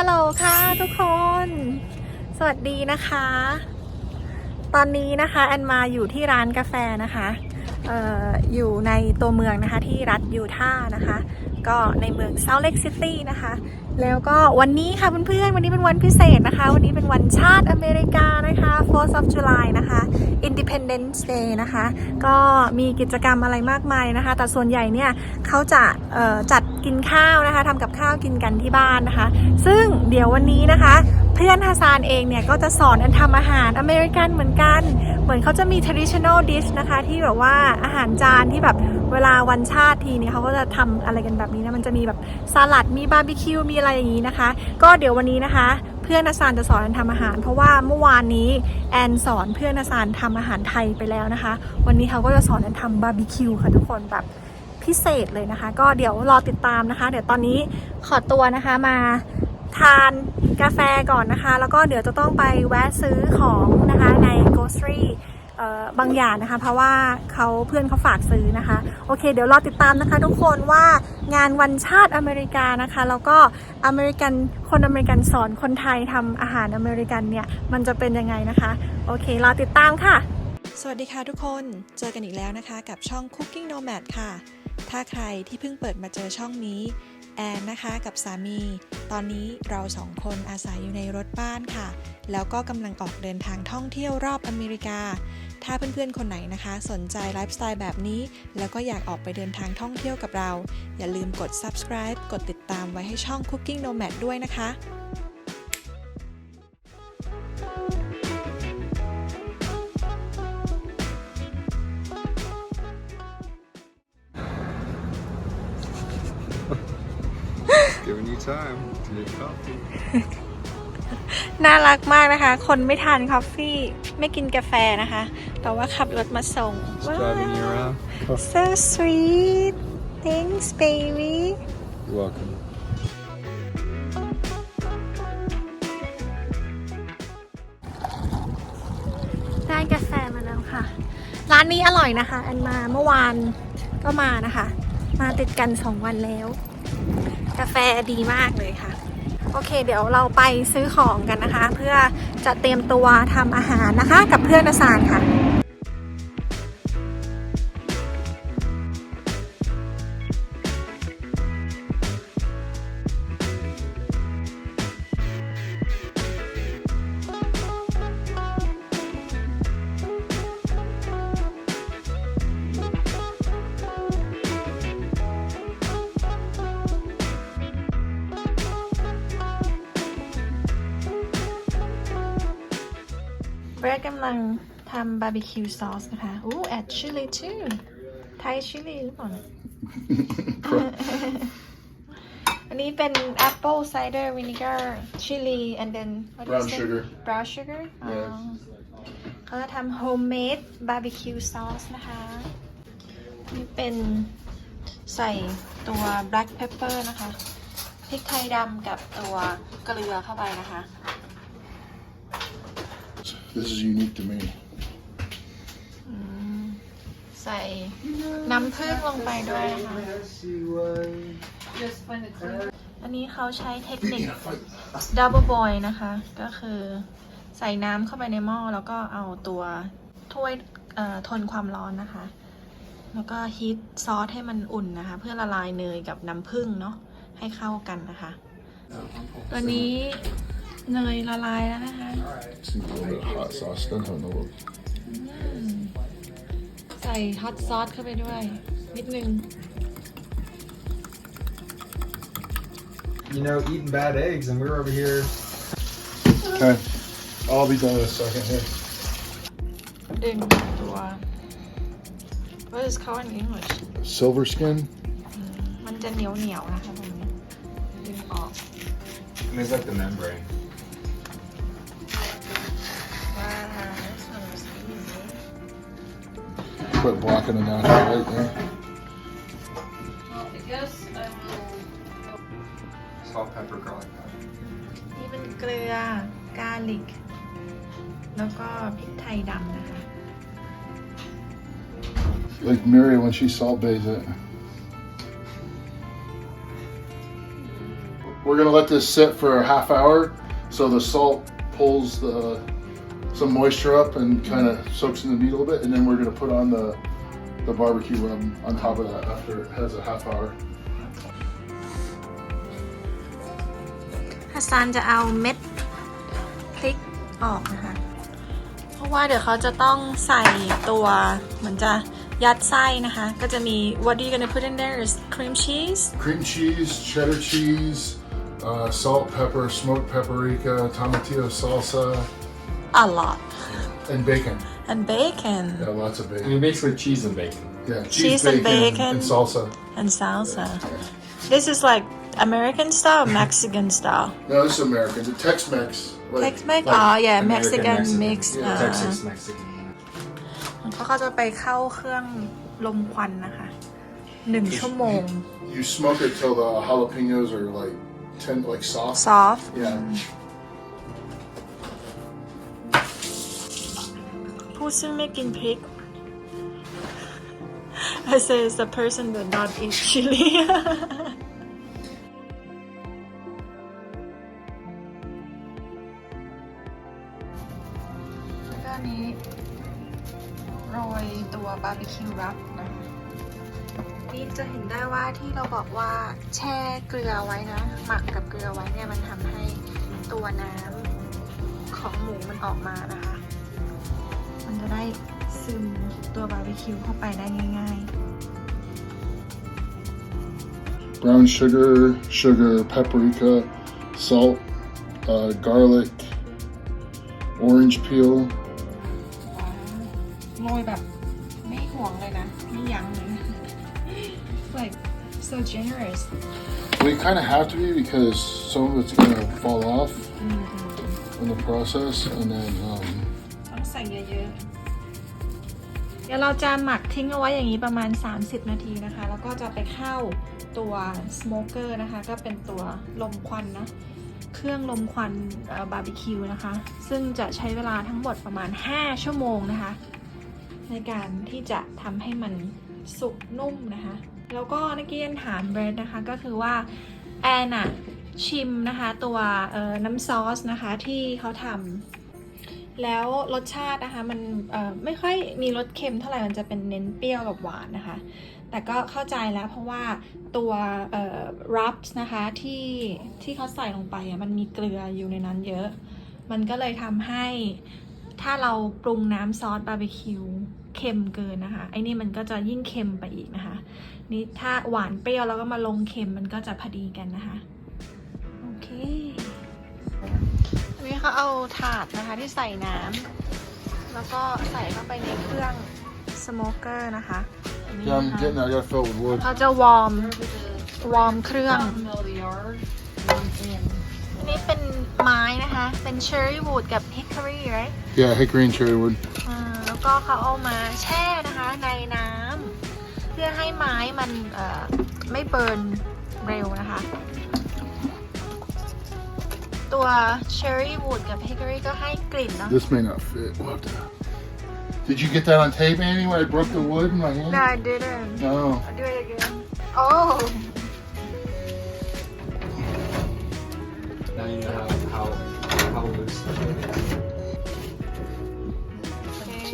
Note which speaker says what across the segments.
Speaker 1: ฮัลโหลค่ะทุกคน สวัสดีนะคะ ตอนนี้นะคะแอนมาอยู่ที่ร้านกาแฟนะคะอออยู่ในตัวเมืองนะคะที่รัฐยูทาห์นะคะ ก็ในเมือง Salt Lake City นะคะ แล้วก็วันนี้ค่ะเพื่อนๆ วันนี้เป็นวันพิเศษนะคะ วันนี้เป็นวันชาติอเมริกานะคะ 4th of July นะคะ Independence Day นะคะ ก็มีกิจกรรมอะไรมากมายนะคะ แต่ส่วนใหญ่เนี่ยเขาจะจัดกินข้าวนะคะทำกับข้าวกินกันที่บ้านนะคะ ซึ่งเดี๋ยววันนี้นะคะ เพื่อนฮาซานเองเนี่ยก็จะสอนอันทำอาหารอเมริกันเหมือนกัน เหมือนเขาจะมี traditional dish นะคะ ที่แบบว่าอาหารจานที่แบบเวลาวันชาติทีเนี่ยเขาก็จะทำอะไรกันแบบนี้นะ มันจะมีแบบสลัดมีบาร์บีคิวมีอะไรอย่างนี้นะคะ ก็เดี๋ยววันนี้นะคะ เพื่อนอาซานจะสอนอันทำอาหาร เพราะว่าเมื่อวานนี้แอนสอนเพื่อนอาซานทำอาหารไทยไปแล้วนะคะ วันนี้เขาก็จะสอนอันทำบาร์บีคิวค่ะทุกคนแบบพิเศษเลยนะคะ ก็เดี๋ยวรอติดตามนะคะ เดี๋ยวตอนนี้ขอตัวนะคะมาทานกาแฟก่อนนะคะ แล้วก็เดี๋ยวจะต้องไปแวะซื้อของนะคะใน grocery บางอย่างนะคะ เพราะว่าเขาเพื่อนเขาฝากซื้อนะคะ โอเค เดี๋ยวรอติดตามนะคะทุกคนว่างานวันชาติอเมริกานะคะ แล้วก็อเมริกันคนอเมริกันสอนคนไทยทำอาหารอเมริกันเนี่ย มันจะเป็นยังไงนะคะ โอเค รอติดตามค่ะ
Speaker 2: สวัสดีค่ะทุกคนเจอกันอีกแล้วนะคะ กับช่อง Cooking Nomad ค่ะ ถ้าใครที่เพิ่งเปิดมาเจอช่องนี้แอนนะคะกับสามี ตอนนี้เราสองคนอาศัยอยู่ในรถบ้านค่ะ แล้วก็กำลังออกเดินทางท่องเที่ยวรอบอเมริกา ถ้าเพื่อนๆคนไหนนะคะ สนใจไลฟ์สไตล์แบบนี้ แล้วก็อยากออกไปเดินทางท่องเที่ยวกับเรา อย่าลืมกด subscribe กดติดตามไว้ให้ช่อง Cooking Nomad ด้วยนะคะ
Speaker 3: Giving you time to get coffee.
Speaker 1: น่ารักมากนะคะ คนไม่ทานคอฟฟี่ไม่กินกาแฟนะคะ แต่ว่าขับรถมาส่ง
Speaker 3: Just driving you around.
Speaker 1: so sweet thanks baby
Speaker 3: You're welcome.
Speaker 1: ได้กาแฟมาแล้วค่ะ ร้านนี้อร่อยนะคะ อันมาเมื่อวานก็มานะคะ มาติดกัน2วันแล้ว กาแฟดีมากเลยค่ะ โอเค เดี๋ยวเราไปซื้อของกันนะคะ เพื่อจะเตรียมตัวทำอาหารนะคะ กับเพื่อนอาสานค่ะาร์บีคิวซอสนะคะอู้แอดชิลลี่ too ไทยชิลลี่หรือเปล่าเนี่ยอันนี้เป็น apple cider vinegar chili and then what is
Speaker 3: Brown
Speaker 1: it?
Speaker 3: sugar.
Speaker 1: brown sugar อ๋อ
Speaker 3: Yes.
Speaker 1: เขาจะทำ homemade barbecue sauce นะคะ นี่เป็นใส่ตัว black pepper นะคะ พริกไทยดำกับตัวเกลือเข้าไปนะคะ
Speaker 3: This is unique to me.
Speaker 1: ใส่น้ำผึ้งลงไปด้วยนะคะอันนี้เขาใช้เทคนิค double boil นะคะ ก็คือใส่น้ำเข้าไปในหม้อแล้วก็เอาตัวถ้วยเอ่อทนความร้อนนะคะ แล้วก็ฮีทซอสให้มันอุ่นนะคะ เพื่อละลายเนยกับน้ำผึ้งเนาะให้เข้ากันนะคะ ตัวนี้เนยละลายแล้วนะคะ ส่ฮอตซอสเข้าไปด้วย นิดนึง
Speaker 4: you know, eating bad eggs, and we're over here.
Speaker 3: Okay. I'll be done in a second here.
Speaker 1: ดึงตัว What is called in English
Speaker 3: Silver skin.
Speaker 1: มันจะเหนียวเหนียวๆนะคะตรงนี้ ดึงออก
Speaker 4: And there's like the membrane.
Speaker 3: Quit blocking the natural light there.
Speaker 1: I guess I will
Speaker 4: Salt, pepper, garlic powder.
Speaker 1: นี่เป็นเกลือกาลิก แล้วก็พริกไทยดำนะคะ
Speaker 3: Like Mary when she salt bays it. we're gonna let this sit for a half hour, so the salt pulls the some moisture up and kind of soaks in the meat a little bit, and then we're gonna put on the the barbecue rub on top of that after it has a half hour.
Speaker 1: ฮัสซันจะเอาเม็ดพริกออกนะคะ เพราะว่าเดี๋ยวเขาจะต้องใส่ตัวเหมือนจะยัดไส้นะคะ ก็จะมี what are you gonna put in there is cream cheese
Speaker 3: Cream cheese, cheddar cheese, uh, salt, pepper, smoked paprika, tomatillo salsa,
Speaker 1: a lot
Speaker 3: and bacon.
Speaker 1: and bacon
Speaker 3: Yeah, lots of
Speaker 4: I
Speaker 3: bacon.
Speaker 4: mean, basically cheese and bacon.
Speaker 3: Yeah,
Speaker 1: Cheese and bacon.
Speaker 3: and salsa.
Speaker 1: and salsa this is like American style or Mexican style
Speaker 3: No, this is American. The Tex-Mex. Like,
Speaker 1: Tex-Mex
Speaker 3: like-
Speaker 1: อ๋อ yeah
Speaker 4: American
Speaker 1: Mexican
Speaker 4: Mexican.
Speaker 1: mix
Speaker 3: Yeah.
Speaker 1: อ่า
Speaker 4: Texas Mexican.
Speaker 1: เขาก็จะไปเข้าเครื่องลมควันนะคะหนึ่งชั่วโมง
Speaker 3: You smoke it till the jalapenos are like ten, like soft.
Speaker 1: soft
Speaker 3: Yeah.
Speaker 1: ซึ่งไม่กินพริก I say it's the person that not eat chili แล้วก็อันนี้โรยตัวบาร์บีคิวรับนะคะนี่จะเห็นได้ว่าที่เราบอกว่าแช่เกลือไว้นะ หมักกับเกลือไว้เนี่ยมันทำให้ตัวน้ำของหมูมันออกมานะคะ ตัวบาร์บีคิวเข้าไปได้ง่าย
Speaker 3: Brown sugar, sugar, paprika, salt, uh, garlic, orange peel.
Speaker 1: ๆโรยแบบไม่ห่วงเลยนะ ไม่ยั้งเลย like so generous
Speaker 3: We kind of have to be because some of it's gonna fall off in the process, and then um,
Speaker 1: ต้องใส่เยอะๆ เดี๋ยวเราจะหมักทิ้งเอาไว้อย่างนี้ประมาณ 30 นาทีนะคะ แล้วก็จะไปเข้าตัวสโมเกอร์นะคะ ก็เป็นตัวลมควันนะเครื่องลมควันบาร์บีคิวนะคะ ซึ่งจะใช้เวลาทั้งหมดประมาณ 5 ชั่วโมงนะคะ ในการที่จะทำให้มันสุกนุ่มนะคะ แล้วก็นักเกียนถามเบรดนะคะก็คือว่าแอนอะชิมนะคะตัวน้ำซอสนะคะที่เขาทำ แล้วรสชาตินะคะมันไม่ค่อยมีรสเค็มเท่าไหร่มันจะเป็นเน้นเปรี้ยวกับหวานนะคะ แต่ก็เข้าใจแล้วเพราะว่าตัวเอ่อ rubs นะคะที่ที่เขาใส่ลงไปอะมันมีเกลืออยู่ในนั้นเยอะ มันก็เลยทำให้ถ้าเราปรุงน้ำซอสบาร์บีคิวเค็มเกินนะคะไอ้นี่มันก็จะยิ่งเค็มไปอีกนะคะ นี่ถ้าหวานเปรี้ยวแล้วก็มาลงเค็มมันก็จะพอดีกันนะคะ โอเค เขาเอาถาดนะคะที่ใส่น้ำแล้วก็ใส่เข้าไปในเครื่องสโมเกอร์นะคะอันนี้
Speaker 3: yeah, I'm
Speaker 1: นะคะ
Speaker 3: getting. there. I gotta fill it with wood.
Speaker 1: เขาจะวอร์ม วอร์มเครื่อง นี่เป็นไม้นะคะ เป็นเชอร์รี่วูดกับฮิค o รี่ right
Speaker 3: Yeah, hickory and cherry wood.
Speaker 1: อ่าแล้วก็เขาเอามาแช่นะคะในน้ำเพื่อให้ไม้มันเอ่อไม่เบิร์นเร็วนะคะ ตัวเชอร์รี่วูดกับฮิค o รี่ก็ให้กลิ่นเนาะ
Speaker 3: This may not fit. We'll have to- Did you get that on tape, Annie? When I broke the wood in my hand?
Speaker 1: No, I didn't.
Speaker 3: No.
Speaker 1: I'll do it again. Oh.
Speaker 4: Now you know how how, how loose. the wood is.
Speaker 1: Okay.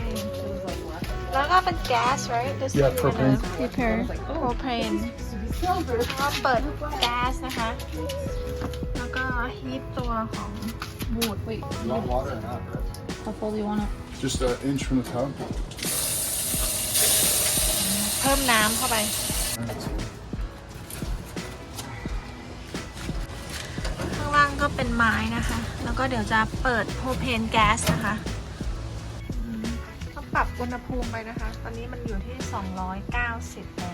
Speaker 1: แล้วก็เป็นแก๊ส right This
Speaker 3: Yeah,
Speaker 1: is
Speaker 3: propane.
Speaker 1: gonna prepare propane แล้วก็เปิดแก๊สนะคะ แล้ว ก็ฮีทตัวของบูด
Speaker 4: You want water or not, bro?
Speaker 5: How full do you want it?
Speaker 3: Just an inch from the top.
Speaker 1: เพิ่มน้ำเข้าไป ข้างล่างก็เป็นไม้นะคะ แล้วก็เดี๋ยวจะเปิดโพเพนแก๊สนะคะอืมก็ปรับอุณหภูมิไปนะคะ ตอนนี้มันอยู่ที่ 290แล้ว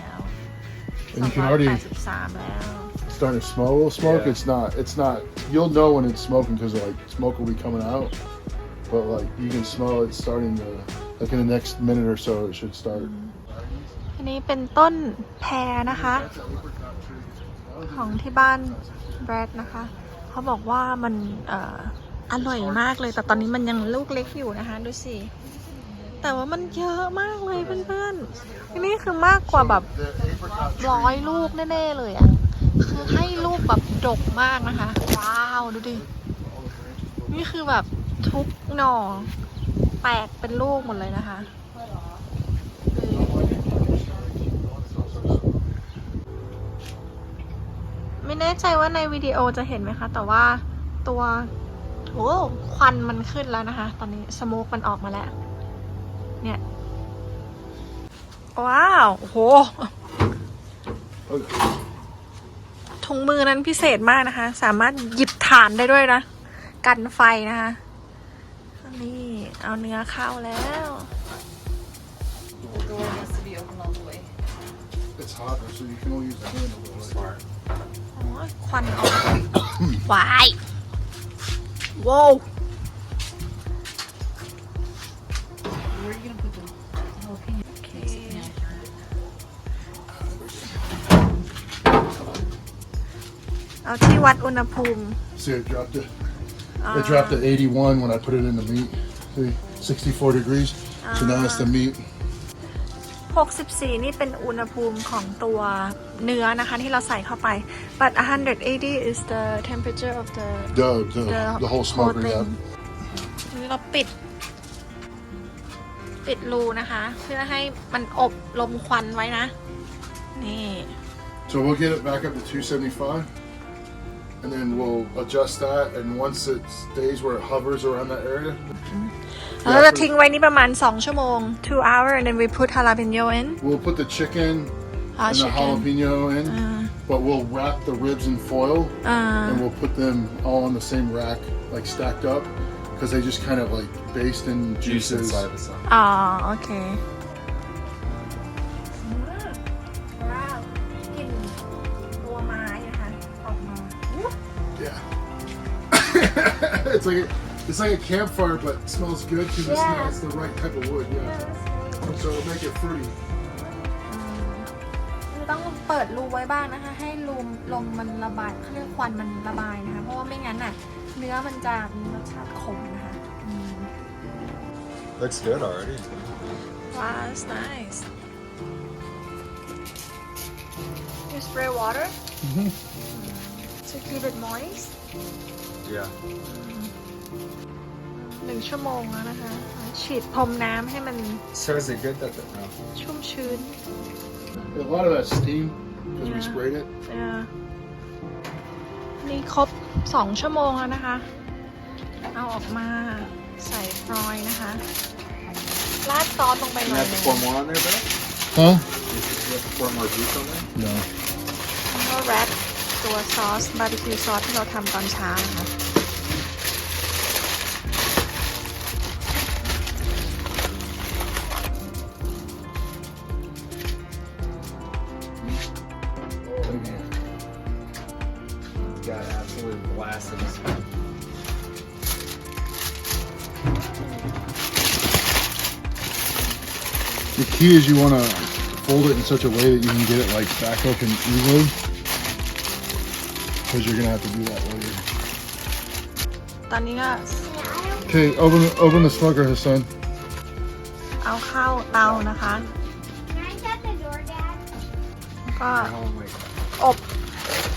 Speaker 3: And you can already
Speaker 1: 283 แล้ว
Speaker 3: starting to smell a little smoke.
Speaker 4: Yeah.
Speaker 3: It's not. It's not. You'll know when it's smoking because like smoke will be coming out. But like you can smell it starting to like in the next minute or so it should start.
Speaker 1: อันนี้เป็นต้นแพรนะคะ ของที่บ้านแบรดนะคะ เขาบอกว่ามันเอ่ออร่อยมากเลย แต่ตอนนี้มันยังลูกเล็กอยู่นะคะ ดูสิ แต่ว่ามันเยอะมากเลยเพื่อนๆอันนี้คือมากกว่าแบบร้อยลูกแน่ๆเลยอะคือให้ลูกแบบดกมากนะคะ ว้าวดูดิ นี่คือแบบทุกหน่อแตกเป็นลูกหมดเลยนะคะ ไม่แน่ใจว่าในวิดีโอจะเห็นไหมคะ แต่ว่าตัวโอ้ควันมันขึ้นแล้วนะคะ ตอนนี้สโมกมันออกมาแล้ว เนี่ย ว้าวโอ้โหถุงมือนั้นพิเศษมากนะคะ สามารถหยิบฐานได้ด้วยนะ กันไฟนะคะนี่เอาเนื้อเข้าแล้ว
Speaker 5: The door needs to be open all the way.
Speaker 3: It's hot, so you can only use the hand a little bit.
Speaker 4: Smart.
Speaker 1: โอ้ยควันออกวายว้าว เอาที่วัดอุณหภูมิ
Speaker 3: See, it dropped it. It dropped to 81 when I put it in the meat. See, 64 degrees. So now it's the meat.
Speaker 1: 64 นี่เป็นอุณหภูมิของตัวเนื้อนะคะที่เราใส่เข้าไป but 180 is the temperature of the
Speaker 3: The, the,
Speaker 1: the,
Speaker 3: the whole smoker, yeah.
Speaker 1: thing นี่เราปิด ปิดรูนะคะ เพื่อให้มันอบลมควันไว้นะ นี่
Speaker 3: So we'll get it back up to 275. And then we'll adjust that. And once it stays where it hovers around that area,
Speaker 1: เราจะทิ้งไว้นี่ประมาณ 2 ชั่วโมง two hour and then we put jalapeno in
Speaker 3: we'll put the chicken
Speaker 1: Ah,
Speaker 3: and the
Speaker 1: chicken.
Speaker 3: jalapeno in. But we'll wrap the ribs in foil
Speaker 1: อ่า
Speaker 3: and we'll put them all on the same rack, like stacked up. Because they just kind of like baste in
Speaker 4: Juice
Speaker 3: juices.
Speaker 4: inside the sun.
Speaker 1: อ๋อ โอเค
Speaker 3: it's like a, it's like a campfire, but it smells good because
Speaker 1: Yeah.
Speaker 3: it smells the right type of wood. Yeah. So it'll make it fruity.
Speaker 1: คือต้องเปิดรูไว้บ้างนะคะ ให้ลมลมมันระบายเขาเรียกควันมันระบายนะคะ เพราะว่าไม่งั้นน่ะ เนื้อมันจะมีรสชาติขมนะคะอืม
Speaker 4: Looks good already.
Speaker 1: Wow, that's nice. You spray water to keep it moist.
Speaker 4: Yeah.
Speaker 1: หนึ่งชั่วโมงแล้วนะคะ ฉีดพรมน้ำให้มัน
Speaker 4: So is it good that the no.
Speaker 1: ชุ่มชื้น
Speaker 3: A lot of that steam because we
Speaker 1: Yeah.
Speaker 3: sprayed it.
Speaker 1: เออนี่ครบสองชั่วโมงแล้วนะคะ เอาออกมาใส่ฟรอยล์นะคะราดซอสลงไปห
Speaker 4: You
Speaker 1: น่อย
Speaker 4: have
Speaker 1: ห
Speaker 4: to
Speaker 1: นึง
Speaker 4: pour more on there, Beth?
Speaker 3: Huh?
Speaker 4: You have to pour more juice on there?
Speaker 3: No.
Speaker 1: แล้วก็แรปตัวซอสบาร์บีคิวซอสที่เราทำตอนเช้านะคะ
Speaker 4: absolutely blasted. this one.
Speaker 3: The key is you want to fold it in such a way that you can get it like back open easily. Because you're gonna have to do that later.
Speaker 1: ตอนนี้ก็
Speaker 3: Okay, open open the smoker, Hassan.
Speaker 1: เอาเข้าเตานะคะ
Speaker 6: Can I shut the door, Dad?
Speaker 1: แล้วก็
Speaker 4: Oh my god.
Speaker 1: อบ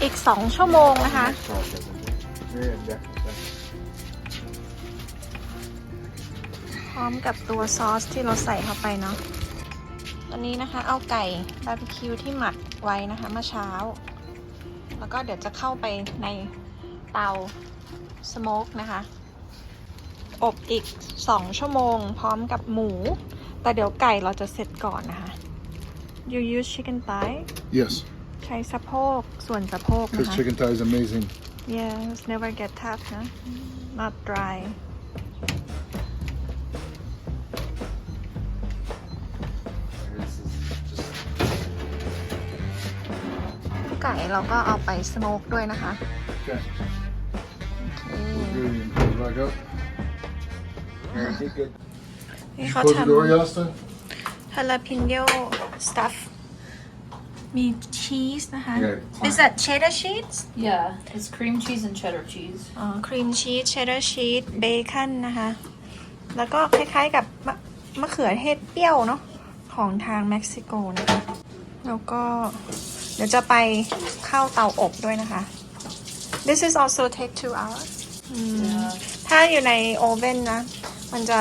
Speaker 1: อีกสองชั่วโมงนะคะ
Speaker 4: Process it.
Speaker 1: พร้อมกับตัวซอสที่เราใส่เข้าไปเนาะตอนนี้นะคะ เอาไก่บาร์บีคิวที่หมักไว้นะคะเมื่อเช้า แล้วก็เดี๋ยวจะเข้าไปในเตาสโมกนะคะ อบอีก 2 ชั่วโมง พร้อมกับหมู แต่เดี๋ยวไก่เราจะเสร็จก่อนนะคะ you use chicken thigh
Speaker 3: Yes,
Speaker 1: ใช้สะโพกส่วนสะโพก
Speaker 3: because
Speaker 1: นะคะ
Speaker 3: chicken thigh is amazing.
Speaker 1: Yes never get tough นะ not dry
Speaker 4: This is just
Speaker 1: ไก่เราก็เอาไปสโมกด้วยนะคะ
Speaker 3: Okay.
Speaker 1: โอเค
Speaker 3: Good. You Close back up.
Speaker 4: very good.
Speaker 1: นี่เขา
Speaker 3: Close
Speaker 1: ท
Speaker 3: the door, Yasta. ำ
Speaker 1: ฮาลาพิโยสตัฟ มีชีสนะคะ
Speaker 4: Yeah.
Speaker 1: Is that cheddar cheese
Speaker 5: Yeah, it's cream cheese and cheddar cheese.
Speaker 1: อ๋อครีมชีสเชดดาร์ชีสเบคอนนะคะ แล้วก็คล้ายๆกับมะมะเขือเทศเปรี้ยวเนาะของทางเม็กซิโกนะคะ แล้วก็เดี๋ยวจะไปเข้าเตาอบด้วยนะคะ This is also take two hours อืมถ้าอยู่ในโอเว่นนะ มันจะ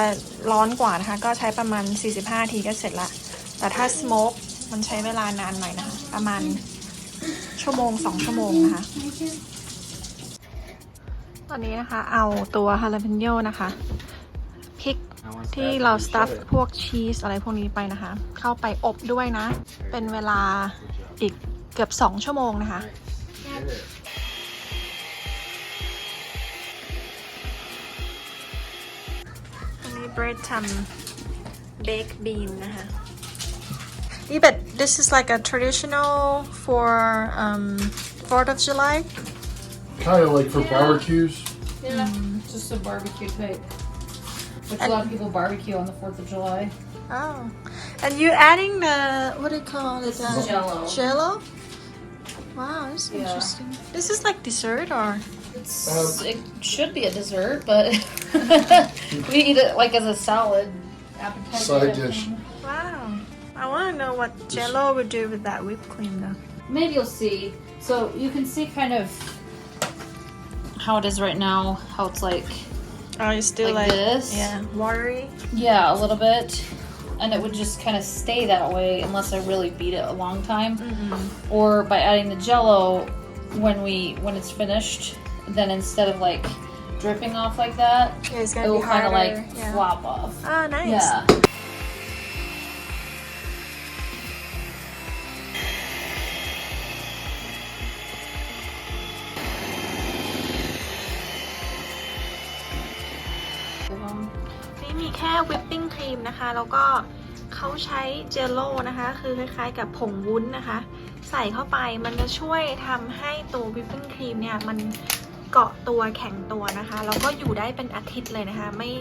Speaker 1: ร้อนกว่านะคะ ก็ใช้ประมาณ 45 ทีก็เสร็จละ แต่ถ้าสโมก มันใช้เวลานานหน่อยนะคะ ประมาณชั่วโมง2ชั่วโมงนะคะ ตอนนี้นะคะเอาตัวฮาลาเปนโยนะคะพริกที่เราสตัฟพวกชีสอะไรพวกนี้ไปนะคะ เข้าไปอบด้วยนะ เป็นเวลาอีกเกือบ2ชั่วโมงนะคะอันนี้ bread ทำ baked bean นะคะ นี่ but this is like a traditional for um 4th of July
Speaker 3: Kind of like for barbecues.
Speaker 5: Yeah. Just a barbecue type. Which a lot of people barbecue on the 4th of July.
Speaker 1: oh and you're adding the what do you call it uh,
Speaker 5: Jello.
Speaker 1: jello wow that's
Speaker 5: Yeah.
Speaker 1: interesting this is like dessert or
Speaker 5: It's,
Speaker 3: Um,
Speaker 5: it should be a dessert, but we eat it like as a salad appetizer.
Speaker 3: Side dish.
Speaker 5: thing.
Speaker 1: Wow I want to know what jello would do with that whipped cream though
Speaker 5: Maybe you'll see. So you can see kind of how it is right now. How it's like,
Speaker 1: oh it's still
Speaker 5: Like
Speaker 1: like,
Speaker 5: this?
Speaker 1: yeah watery
Speaker 5: yeah, a little bit. And it would just kind of stay that way unless I really beat it a long time. Mm-hmm. Or by adding the jello when we when it's finished, then instead of like dripping off like that,
Speaker 1: yeah it's
Speaker 5: it
Speaker 1: gonna be
Speaker 5: will kind
Speaker 1: harder
Speaker 5: of like
Speaker 1: yeah.
Speaker 5: flop off.
Speaker 1: oh nice
Speaker 5: Yeah.
Speaker 1: นะคะ แล้วก็เขาใช้เจลโล่นะคะ คือคล้ายๆกับผงวุ้นนะคะ ใส่เข้าไปมันจะช่วยทำให้ตัววิปปิ้งครีมเนี่ยมันเกาะตัวแข็งตัวนะคะ แล้วก็อยู่ได้เป็นอาทิตย์เลยนะคะ ไม่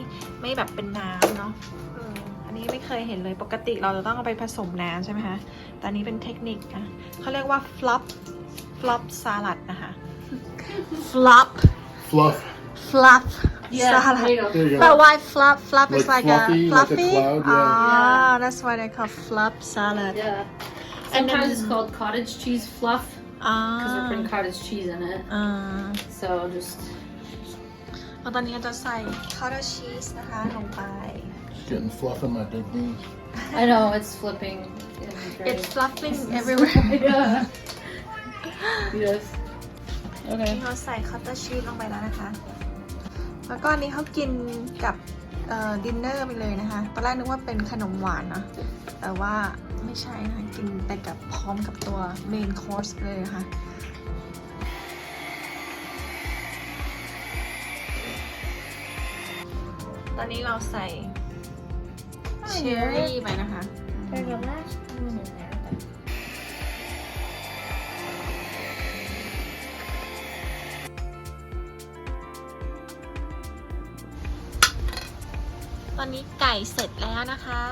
Speaker 1: ไม่แบบเป็นน้ำเนาะเอออันนี้ไม่เคยเห็นเลยปกติเราจะต้องเอาไปผสมน้ำใช่ไหมคะแต่อันนี้เป็นเทคนิคนะเขาเรียกว่า flop flop salad นะคะ flop
Speaker 3: Fluff.
Speaker 1: flop
Speaker 5: Yeah,
Speaker 1: salad
Speaker 5: there you go.
Speaker 3: There you go.
Speaker 1: But why fluff? Fluff is
Speaker 3: Like
Speaker 1: like
Speaker 3: fluffy,
Speaker 1: a
Speaker 3: like a
Speaker 1: fluffy.
Speaker 3: cloud, yeah.
Speaker 1: Ah, that's why they call fluff salad.
Speaker 5: Yeah.
Speaker 1: And
Speaker 5: Sometimes
Speaker 1: then-
Speaker 5: it's called cottage cheese fluff because we're
Speaker 1: Ah.
Speaker 5: putting cottage cheese in it.
Speaker 1: อ่า
Speaker 5: So just
Speaker 1: แล้วตอนนี้จะใส่คอร์ชีสนะคะลงไป
Speaker 3: Getting fluff in my big bean.
Speaker 5: I know it's flipping. It'll be great.
Speaker 1: It's fluffing everywhere
Speaker 5: yeah. yes.
Speaker 1: นี่
Speaker 5: Okay.
Speaker 1: เราใส่คอร์ชีสลงไปแล้วนะคะ แล้วก็อันนี้เขากินกับดินเนอร์ไปเลยนะคะ ตอนแรกนึกว่าเป็นขนมหวานเนาะ แต่ว่าไม่ใช่นะคะ กินไปกับพร้อมกับตัวเมนคอร์สเลยนะคะตอนนี้เราใส่เชอร์รี่ไปนะคะ
Speaker 6: There's a last spoon in there. But
Speaker 1: ก่เสร็จแล้วนะคะ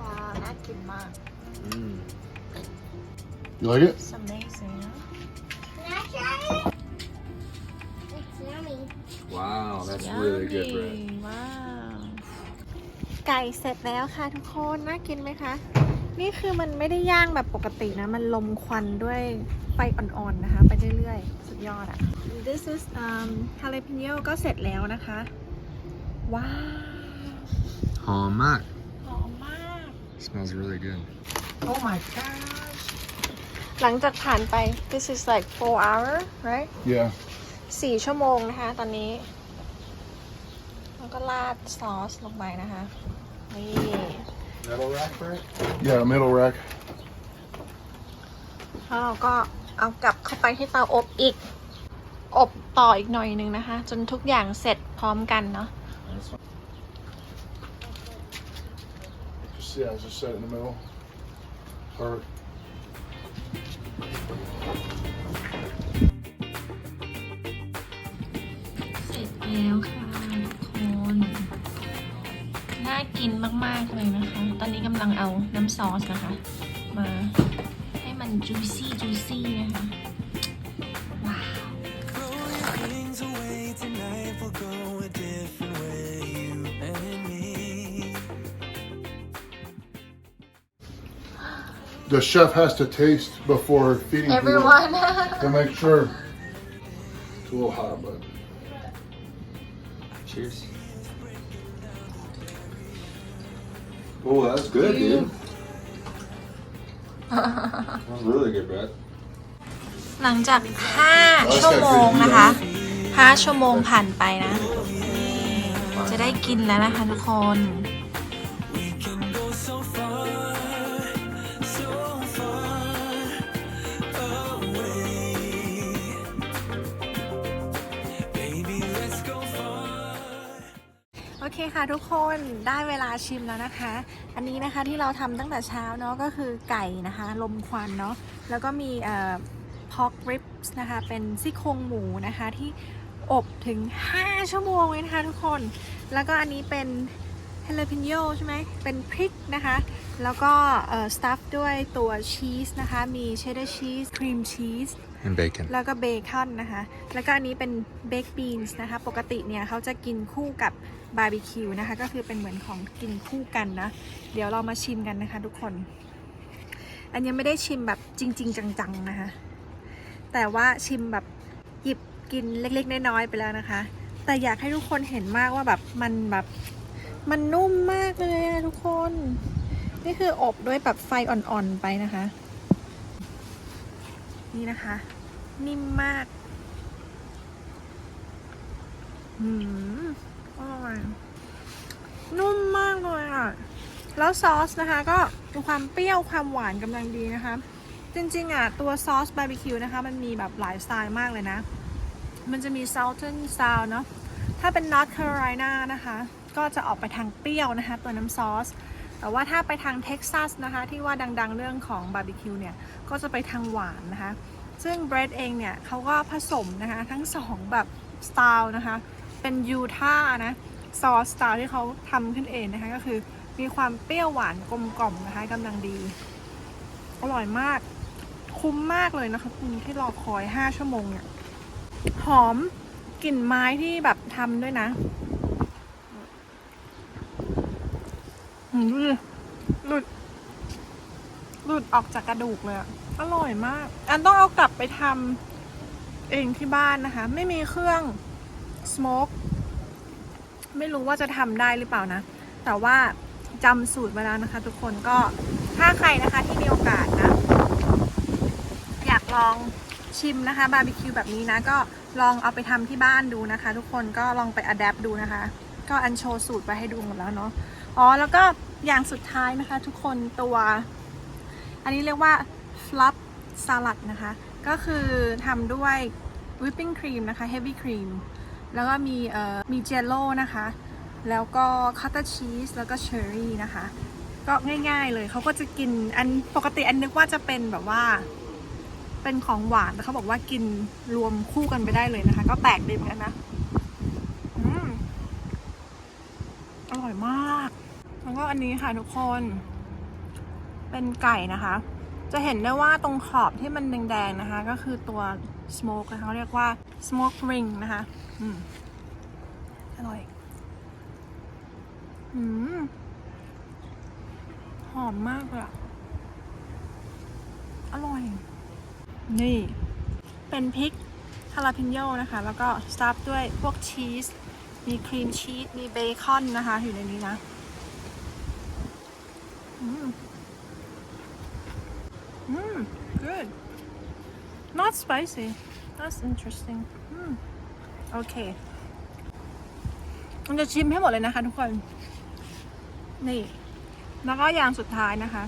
Speaker 1: ว้าว น่ากินมาก
Speaker 3: You like it?
Speaker 1: It's amazing
Speaker 6: Can I try it? It's yummy.
Speaker 7: Wow, that's really good bread.
Speaker 1: Yummy ว้าวไก่เสร็จแล้วค่ะทุกคน น่ากินไหมคะ นี่คือมันไม่ได้ย่างแบบปกตินะ มันลมควันด้วยไฟอ่อนๆนะคะ ไปเรื่อยๆสุด ยอดอะ This is um jalapeno ก็เสร็จแล้วนะคะ ว้าว
Speaker 7: Hom mak.
Speaker 1: หอมมาก
Speaker 7: Smells really good.
Speaker 1: Oh my gosh หลังจากผ่านไป this is like four hour right
Speaker 3: Yeah.
Speaker 1: สี่ชั่วโมงนะคะตอนนี้แล้วก็ราดซอสลงไปนะคะ นี่
Speaker 4: Metal rack for it?
Speaker 3: Yeah, middle rack.
Speaker 1: แล้วเราก็ เอากลับเข้าไปที่เตาอบอีก อบต่ออีกหน่อยหนึ่งนะคะ จนทุกอย่างเสร็จพร้อมกันเนาะ
Speaker 3: Just yeah, just set it in the middle. Perfect.
Speaker 1: เสร็จแล้วค่ะทุกคน น่ากินมาก ๆ เลยนะคะ ตอนนี้กำลังเอาน้ำซอสนะคะ มา ให้มัน juicy juicy นะคะว้าว
Speaker 8: Throw your things away tonight. We'll go a different way, you and me.
Speaker 3: the chef has to taste before feeding people
Speaker 1: everyone
Speaker 3: to make sure. It's a little hot, but
Speaker 7: Cheers.
Speaker 4: Oh, that's good, dude. Really good, Brad.
Speaker 1: หลังจาก 5 ชั่วโมงนะคะ 5 ชั่วโมงผ่านไปนะ จะได้กินแล้วนะคะทุกคน เคค่ะทุกคนได้เวลาชิมแล้วนะคะ อันนี้นะคะที่เราทำตั้งแต่เช้าเนาะก็คือไก่นะคะ ลมควันเนาะแล้วก็มีเอ่อ pork ribs นะคะ เป็นซี่โครงหมูนะคะที่อบถึง 5 ชั่วโมงเลยนะคะทุกคน แล้วก็อันนี้เป็น jalapeno ใช่ไหมเป็นพริกนะคะ แล้วก็เอ่อ stuff ด้วยตัวชีสนะคะ มี cheddar cheese cream cheese
Speaker 7: And bacon.
Speaker 1: แล้วก็เบคอนนะคะ แล้วก็อันนี้เป็นเบคบีนส์นะคะ ปกติเนี่ยเขาจะกินคู่กับ บาร์บีคิวนะคะ ก็คือเป็นเหมือนของกินคู่กันนะ เดี๋ยวเรามาชิมกันนะคะทุกคน อันยังไม่ได้ชิมแบบจริง ๆ จังๆนะคะ แต่ว่าชิมแบบหยิบกินเล็ก ๆ น้อยๆไปแล้วนะคะ แต่อยากให้ทุกคนเห็นมากว่าแบบมันแบบมันนุ่มมากเลยอะทุกคน นี่คืออบด้วยแบบไฟอ่อนๆไปนะคะ นี่นะคะ นิ่มมากหืม อร่อยนุ่มมากเลยอะ แล้วซอสนะคะ ก็มีความเปรี้ยวความหวานกำลังดีนะคะ จริงๆอะตัวซอสบาร์บีคิวนะคะ มันมีแบบหลายสไตล์มากเลยนะ มันจะมี Southern Style เนาะถ้าเป็น North Carolina นะคะ ก็จะออกไปทางเปรี้ยวนะคะ ตัวน้ำซอส แต่ว่าถ้าไปทางเท็กซัสนะคะ ที่ว่าดังๆเรื่องของบาร์บีคิวเนี่ย ก็จะไปทางหวานนะคะ ซึ่งเบรดเองเนี่ยเขาก็ผสมนะคะ ทั้งสองแบบสไตล์นะคะ เป็นยูท่านะซอสสไตล์ที่เขาทำขึ้นเองนะคะ ก็คือมีความเปรี้ยวหวานกลมกล่อมนะคะกำลังดี อร่อยมาก คุ้มมากเลยนะคะ คุณที่รอคอย 5 ชั่วโมงเนี่ยหอมกลิ่นไม้ที่แบบทำด้วยนะอืมดูดิหลุด หลุดออกจากกระดูกเลยอะอร่อยมาก อันต้องเอากลับไปทำเองที่บ้านนะคะ ไม่มีเครื่อง สโมกไม่รู้ว่าจะทำได้หรือเปล่านะ แต่ว่าจำสูตรไว้แล้วนะคะ ทุกคนก็ถ้าใครนะคะที่มีโอกาสนะ อยากลองชิมนะคะบาร์บีคิวแบบนี้นะ ก็ลองเอาไปทำที่บ้านดูนะคะ ทุกคนก็ลองไปอัดแอปดูนะคะ ก็อันโชว์สูตรไปให้ดูหมดแล้วเนาะอ๋อแล้วก็อย่างสุดท้ายนะคะ ทุกคนตัว อันนี้เรียกว่า fluff salad นะคะ ก็คือทำด้วย whipping cream นะคะ heavy cream แล้วก็มีเอ่อมีเจลโล่นะคะ แล้วก็ cottage cheese แล้วก็เชอร์รี่นะคะ ก็ง่ายๆเลยเขาก็จะกินอันปกติอันนึกว่าจะเป็นแบบว่า เป็นของหวานแต่เขาบอกว่ากินรวมคู่กันไปได้เลยนะคะ ก็แปลกดีเหมือนกันนะอืมอร่อยมาก แล้วก็อันนี้ค่ะทุกคน เป็นไก่นะคะ จะเห็นได้ว่าตรงขอบที่มันแดงๆนะคะ ก็คือตัว smoke นะคะเขาเรียกว่า smoke ring นะคะ อืม อร่อย อืม หอมมากเลยอะอร่อย นี่ เป็นพริกฮาลาพิโยนะคะ แล้วก็สตัฟด้วยพวกชีส มีครีมชีส มีเบคอนนะคะ อยู่ในนี้นะ อืมอืม good not spicy that's interesting อืมโอเคมันจะชิมให้หมดเลยนะคะทุกคน นี่ แล้วก็อย่างสุดท้ายนะคะ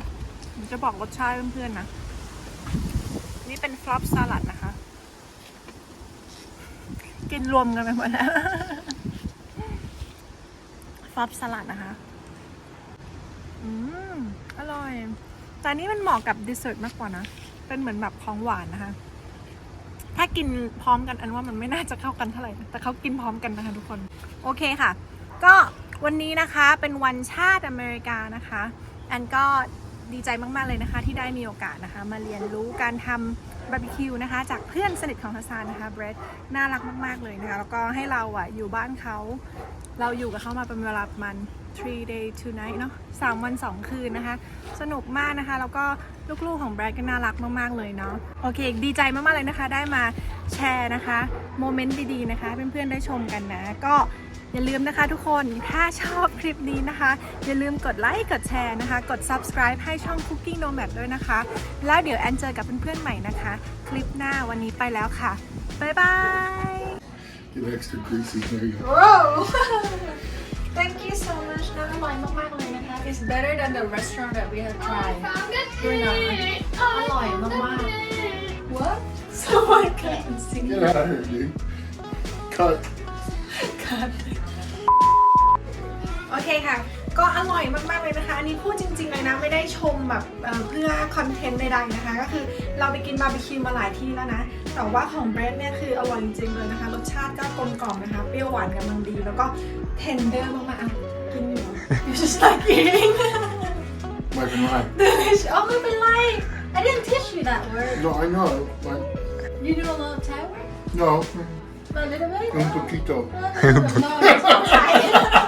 Speaker 1: ผมจะบอกรสชาติเพื่อนๆนะ นี่เป็นฟลอปสลัดนะคะ กินรวมกันไปหมดแล้ว ฟลอปสลัดนะคะ อืม อร่อย แต่นี้มันเหมาะกับดิเซอร์ตมากกว่านะ เป็นเหมือนแบบของหวานนะคะ ถ้ากินพร้อมกันอันว่ามันไม่น่าจะเข้ากันเท่าไหร่แต่เขากินพร้อมกันนะคะทุกคน โอเคค่ะ ก็วันนี้นะคะเป็นวันชาติอเมริกานะคะ อันก็ดีใจมาก ๆ เลยนะคะ ที่ได้มีโอกาสนะคะ มาเรียนรู้การทำ บาร์บีคิวนะคะ จากเพื่อนสนิทของทัศานนะคะเบรดน่ารักมาก ๆ เลยนะคะ แล้วก็ให้เราอะอยู่บ้านเขาเราอยู่กับเขามาเป็นเวลาประมาณ three day to night เนาะสามวันสองคืนนะคะ สนุกมากนะคะ แล้วก็ลูกๆของแบรดก็น่ารักมาก ๆ เลยเนาะโอเค ดีใจมาก ๆ เลยนะคะ ได้มาแชร์นะคะ โมเมนต์ดี ๆ นะคะ เพื่อน ๆ ได้ชมกันนะ ก็ อย่าลืมนะคะทุกคนถ้าชอบคลิปนี้นะคะ อย่าลืมกดไลค์กดแชร์นะคะ กด subscribe ให้ช่อง Cooking Nomad ด้วยนะคะ แล้วเดี๋ยวแอนเจอกับเพื่อนๆใหม่นะคะ คลิปหน้าวันนี้ไปแล้วค่ะ บ๊ายบาย
Speaker 3: Get extra greasy. There you go.
Speaker 1: Whoa! Thank you so much น่าอร่อยมากๆเลยนะคะ It's better than the restaurant that we have tried ด้วยนะอร่อยมากๆ What? Someone can sing
Speaker 3: Get out of here, dude. Cut.
Speaker 1: โอเคค่ะ ก็อร่อยมากๆเลยนะคะ อันนี้พูดจริงๆเลยนะไม่ได้ชมแบบเอ่อเพื่อคอนเทนต์ใดๆนะคะ ก็คือเราไปกินบาร์บีคิวมาหลายที่แล้วนะ แต่ว่าของเบรดเนี่ยคืออร่อยจริงๆเลยนะคะ รสชาติก็กลมกล่อมนะคะ เปรี้ยวหวานกำลังดี แล้วก็เทนเดอร์มากๆอะกินอยู่ You just like eating
Speaker 3: Wipe and lie.
Speaker 1: อ๋อไม่เป็นไร I didn't teach you that word
Speaker 3: No, I know. But
Speaker 1: You know a little Thai word
Speaker 3: no,
Speaker 1: A little bit
Speaker 3: un poquito.
Speaker 1: No, it's